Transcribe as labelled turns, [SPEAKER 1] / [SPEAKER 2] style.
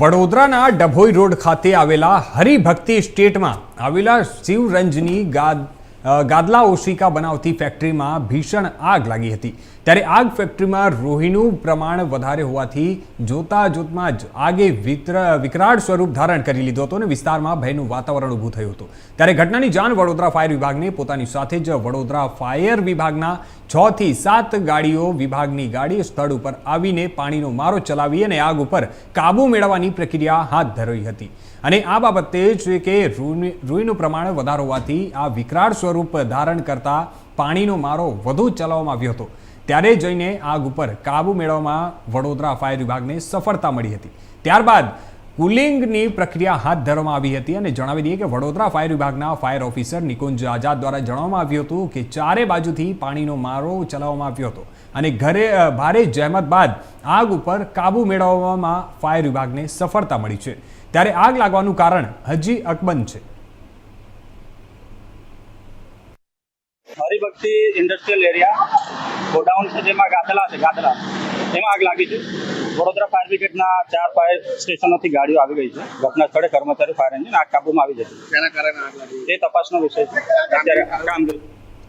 [SPEAKER 1] વડોદરાના ડભોઈ રોડ ખાતે આવેલા હરિભક્તિ સ્ટેટમાં આવેલા શિવરંજની ગાદ ગાદલા ઓશિકા બનાવતી ફેક્ટરીમાં ભીષણ આગ લાગી હતી. ત્યારે આગ ફેક્ટરીમાં રોહીનું પ્રમાણ વધારે હોવાથી જોતા જોતમાં જ આગે વિકરાળ સ્વરૂપ ધારણ કરી લીધો હતો અને વિસ્તારમાં ભયનું વાતાવરણ ઊભું થયું હતું. ત્યારે ઘટનાની જાણ વડોદરા ફાયર વિભાગને પોતાની સાથે જ વડોદરા ફાયર વિભાગના છ થી સાત ગાડીઓ વિભાગની ગાડી સ્થળ ઉપર આવીને પાણીનો મારો ચલાવી અને આગ ઉપર કાબુ મેળવવાની પ્રક્રિયા હાથ ધરી હતી. અને આ બાબતે છે કે રૂઈનું પ્રમાણ વધારો હોવાથી આ વિકરાળ સ્વરૂપ ધારણ કરતા પાણીનો મારો વધુ ચલાવવામાં આવ્યો હતો. ત્યારે જઈને આગ ઉપર કાબુ મેળવવામાં વડોદરા ફાયર વિભાગને સફળતા મળી હતી. ત્યારબાદ કુલિંગની પ્રક્રિયા હાથ ધરવામાં આવી હતી અને જણાવી દઈએ કે વડોદરા ફાયર વિભાગના ફાયર ઓફિસર નિકુંજ આઝાદ દ્વારા જણાવવામાં આવ્યું હતું કે ચારે બાજુથી પાણીનો મારો ચલાવવામાં આવ્યો હતો અને ઘરે ભારે જહેમત બાદ આગ ઉપર કાબુ મેળવવામાં ફાયર વિભાગને સફળતા મળી છે. ત્યારે આગ લાગવાનું કારણ હજી અકબંધ છે.
[SPEAKER 2] Haribhakti industrial area. ગોડાઉન છે જેમાં ગાદલા છે ગાદલા. એમાં આગ લાગી છે. વડોદરા ફાયર બ્રિગેડના ચાર ફાયર સ્ટેશનોથી ગાડીઓ આવી ગઈ છે. ઘટના સ્થળે કર્મચારી ફાયર એન્જિન આગ કાબુમાં આવી જશે.
[SPEAKER 3] તેના કારણે આગ લાગી?
[SPEAKER 2] તે તપાસનો વિષય છે. અત્યારે કામ